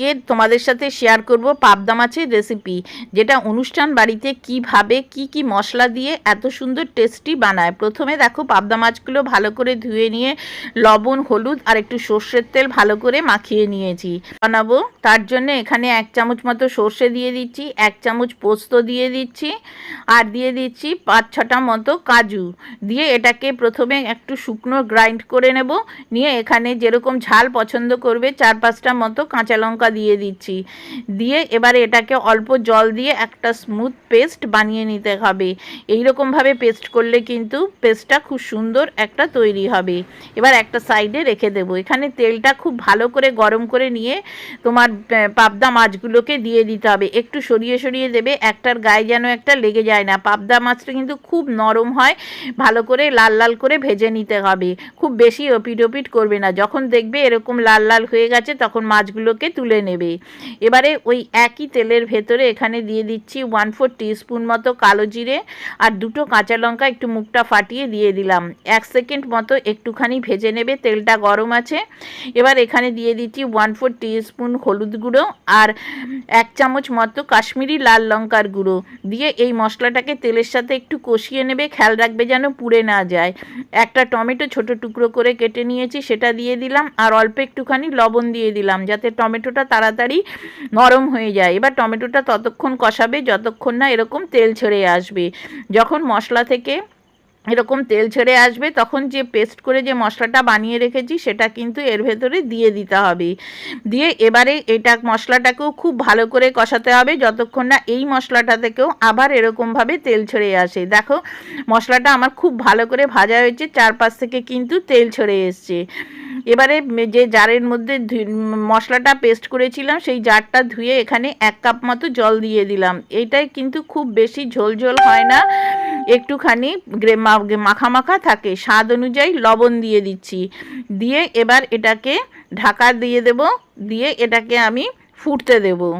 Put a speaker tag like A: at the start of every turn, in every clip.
A: আজকে তোমাদের সাথে শেয়ার করব পাবদা মাছের রেসিপি যেটা অনুষ্ঠান বাড়িতে কীভাবে, কি কি মশলা দিয়ে এত সুন্দর টেস্টি বানায়। প্রথমে দেখো পাবদা মাছগুলো ভালো করে ধুয়ে নিয়ে লবণ, হলুদ আর একটু সর্ষের তেল ভালো করে মাখিয়ে নিয়েছি। বানাবো, তার জন্য এখানে এক চামচ মতো সর্ষে দিয়ে দিচ্ছি, এক চামচ পোস্ত দিয়ে দিচ্ছি আর দিয়ে দিচ্ছি পাঁচ ছটা মতো কাজু। দিয়ে এটাকে প্রথমে একটু শুকনো গ্রাইন্ড করে নেব। নিয়ে এখানে যেরকম ঝাল পছন্দ করবে, চার পাঁচটা মতো কাঁচা লঙ্কা দিয়ে দিচ্ছি। দিয়ে এবারে এটাকে অল্প জল দিয়ে একটা স্মুথ পেস্ট বানিয়ে নিতে হবে। এই রকমভাবে পেস্ট করলে কিন্তু পেস্টটা খুব সুন্দর একটা তৈরি হবে। এবার একটা সাইডে রেখে দেবো। এখানে তেলটা খুব ভালো করে গরম করে নিয়ে তোমার পাবদা মাছগুলোকে দিয়ে দিতে হবে। একটু সরিয়ে সরিয়ে দেবে, একটার গায়ে যেন একটা লেগে যায় না। পাবদা মাছটা কিন্তু খুব নরম হয়, ভালো করে লাল লাল করে ভেজে নিতে হবে। খুব বেশি ওপিট ওপিট করবে না। যখন দেখবে এরকম লাল লাল হয়ে গেছে, তখন মাছগুলোকে তুলে নেবে। এবারে ওই একই তেলের ভেতরে এখানে দিয়ে দিচ্ছি ওয়ান ফোর টিস্পুন মতো কালো জিরে আর দুটো কাঁচা লঙ্কা একটু মুখটা ফাটিয়ে দিয়ে দিলাম। এক সেকেন্ড মতো একটুখানি ভেজে নেবে, তেলটা গরম আছে। এবার এখানে দিয়ে দিচ্ছি ওয়ান ফোর টিস্পুন হলুদ গুঁড়ো আর এক চামচ মতো কাশ্মীরি লাল লঙ্কার গুঁড়ো। দিয়ে এই মশলাটাকে তেলের সাথে একটু কষিয়ে নেবে, খেয়াল রাখবে যেন পুড়ে না যায়। একটা টমেটো ছোট টুকরো করে কেটে নিয়েছি, সেটা দিয়ে দিলাম আর অল্প একটুখানি লবণ দিয়ে দিলাম, যাতে টমেটোটা তাড়াতাড়ি নরম হয়ে যায়। এবার টমেটোটা ততক্ষণ কষাবে, যতক্ষণ না এরকম তেল ছেড়ে আসবে। যখন মশলা থেকে এরকম তেল ছেড়ে আসবে, তখন যে পেস্ট করে যে মশলাটা বানিয়ে রেখেছি, সেটা কিন্তু এর ভেতরে দিয়ে দিতে হবে। দিয়ে এবারে এটা মশলাটাকেও খুব ভালো করে কষাতে হবে, যতক্ষণ না এই মশলাটা থেকেও আবার এরকমভাবে তেল ছেড়ে আসে। দেখো, মশলাটা আমার খুব ভালো করে ভাজা হয়েছে, চারপাশ থেকে কিন্তু তেল ছেড়ে এসছে। এবারে যে জারের মধ্যে মশলাটা পেস্ট করেছিলাম, সেই জারটা ধুয়ে এখানে এক কাপ মতো জল দিয়ে দিলাম। এইটাই কিন্তু খুব বেশি ঝোলঝোল ঝোল হয় না। একটুখানি মাখা মাখা থাকে। স্বাদ অনুযায়ী লবণ দিয়ে দিচ্ছি। দিয়ে এবার এটাকে ঢাকা দিয়ে দেব। দিয়ে এটাকে আমি ফুটতে দেবো।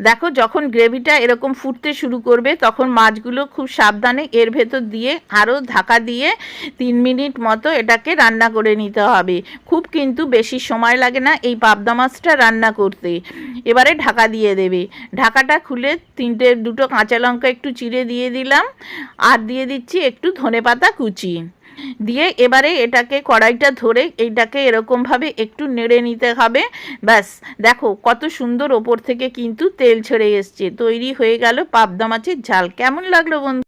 A: দেখো, যখন গ্রেভিটা এরকম ফুটতে শুরু করবে, তখন মাছগুলো খুব সাবধানে এর ভেতর দিয়ে আরও ঢাকা দিয়ে তিন মিনিট মতো এটাকে রান্না করে নিতে হবে। খুব কিন্তু বেশি সময় লাগে না এই পাবদা মাছটা রান্না করতে। এবারে ঢাকা দিয়ে দেবে। ঢাকাটা খুলে তিনটে, দুটো কাঁচা লঙ্কা একটু চিড়ে দিয়ে দিলাম। আর দিয়ে দিচ্ছি একটু ধনেপাতা কুচি। দিয়ে এবারে এটাকে কড়াইটা ধরে এইটাকে এরকমভাবে একটু নেড়ে নিতে হবে। ব্যাস, দেখো কত সুন্দর ওপর থেকে কিন্তু তেল ছেড়ে এসছে। তৈরি হয়ে গেল পাবদা মাছের ঝাল। কেমন লাগল বন্ধু?